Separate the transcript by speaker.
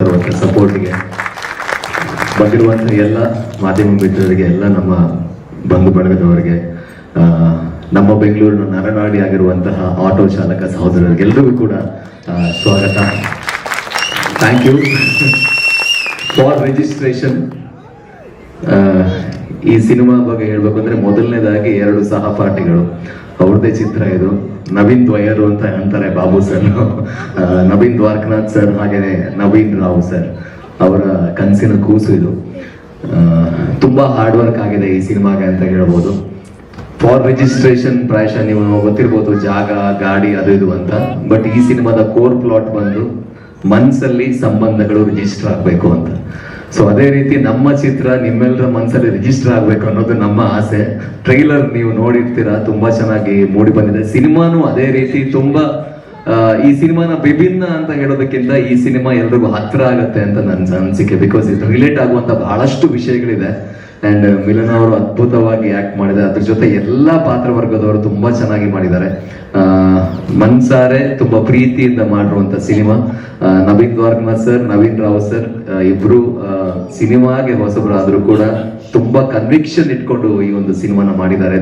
Speaker 1: ಸಪೋರ್ಟ್ಗೆ ಬಂದಿರುವಂತಹ ಎಲ್ಲ ಮಾಧ್ಯಮ ಮಿತ್ರರಿಗೆ, ಎಲ್ಲ ನಮ್ಮ ಬಂಧು ಬಳಗದವರಿಗೆ ನಮ್ಮ ಬೆಂಗಳೂರಿನ ನರನಾಡಿ ಆಗಿರುವಂತಹ ಆಟೋ ಚಾಲಕ ಸಹೋದರರಿಗೆ ಎಲ್ಲರಿಗೂ ಕೂಡ ಸ್ವಾಗತ. ಥ್ಯಾಂಕ್ ಯು ಫಾರ್ ರಿಜಿಸ್ಟ್ರೇಷನ್ ಈ ಸಿನಿಮಾ ಬಗ್ಗೆ ಹೇಳ್ಬೇಕು ಅಂದ್ರೆ ಮೊದಲನೇದಾಗಿ ಎರಡು ಸಹಪಾಠಿಗಳು. ಅವ್ರದೇ ಚಿತ್ರ ಇದು. ನವೀನ್ ದ್ವಯರು ಅಂತ ಅಂತಾರೆ ಬಾಬು ಸರ್. ನವೀನ್ ದ್ವಾರಕನಾಥ್ ಸರ್ ಹಾಗೇನೆ ನವೀನ್ ರಾವ್ ಸರ್. ಅವರ ಕನಸಿನ ಕೂಸು ಇದು. ತುಂಬಾ ಹಾರ್ಡ್ ವರ್ಕ್ ಆಗಿದೆ ಈ ಸಿನಿಮಾಗೆ ಅಂತ ಹೇಳ್ಬೋದು. ಫಾರ್ ರಿಜಿಸ್ಟ್ರೇಷನ್ ಪ್ರಾಯಶಃ ನೀವು ಗೊತ್ತಿರ್ಬೋದು, ಜಾಗ, ಗಾಡಿ ಅದು ಇದು ಅಂತ. ಬಟ್ ಈ ಸಿನಿಮಾದ ಕೋರ್ ಪ್ಲಾಟ್ ಬಂದು ಮನ್ಸಲ್ಲಿ ಸಂಬಂಧಗಳು ರಿಜಿಸ್ಟರ್ ಆಗ್ಬೇಕು ಅಂತ. ಸೊ ಅದೇ ರೀತಿ ನಮ್ಮ ಚಿತ್ರ ನಿಮ್ಮೆಲ್ಲರ ಮನಸ್ಸಲ್ಲಿ ರಿಜಿಸ್ಟರ್ ಆಗ್ಬೇಕು ಅನ್ನೋದು ನಮ್ಮ ಆಸೆ. ಟ್ರೈಲರ್ ನೀವು ನೋಡಿರ್ತೀರಾ, ತುಂಬಾ ಚೆನ್ನಾಗಿ ಮೂಡಿ ಬಂದಿದೆ. ಸಿನಿಮಾನು ಅದೇ ರೀತಿ ತುಂಬಾ ಈ ಸಿನಿಮಾನ ವಿಭಿನ್ನ ಅಂತ ಹೇಳೋದಕ್ಕಿಂತ ಈ ಸಿನಿಮಾ ಎಲ್ರಿಗೂ ಹತ್ರ ಆಗತ್ತೆ ಅಂತ ನನ್ನ ಅನಿಸಿಕೆ ಬಿಕಾಸ್ ಇದು ರಿಲೇಟ್ ಆಗುವಂತ ಬಹಳಷ್ಟು ವಿಷಯಗಳಿದೆ. ಅಂಡ್ ಮಿಲನ್ ಅವರು ಅದ್ಭುತವಾಗಿ ಆಕ್ಟ್ ಮಾಡಿದ್ದಾರೆ. ಅದ್ರ ಜೊತೆ ಎಲ್ಲಾ ಪಾತ್ರ ವರ್ಗದವರು ತುಂಬಾ ಚೆನ್ನಾಗಿ ಮಾಡಿದ್ದಾರೆ. ಮನ್ಸಾರೆ ತುಂಬಾ ಪ್ರೀತಿಯಿಂದ ಮಾಡಿರುವಂತ cinema. Naveen Dwarakanath sir, Naveen Rao sir ಇಬ್ರು ಸಿನಿಮಾಗೆ ಹೊಸಬರಾದ್ರೂ ಕೂಡ ತುಂಬಾ ಕನ್ವಿಕ್ಷನ್ ಇಟ್ಕೊಂಡು ಈ ಒಂದು ಸಿನಿಮಾನ ಮಾಡಿದ್ದಾರೆ.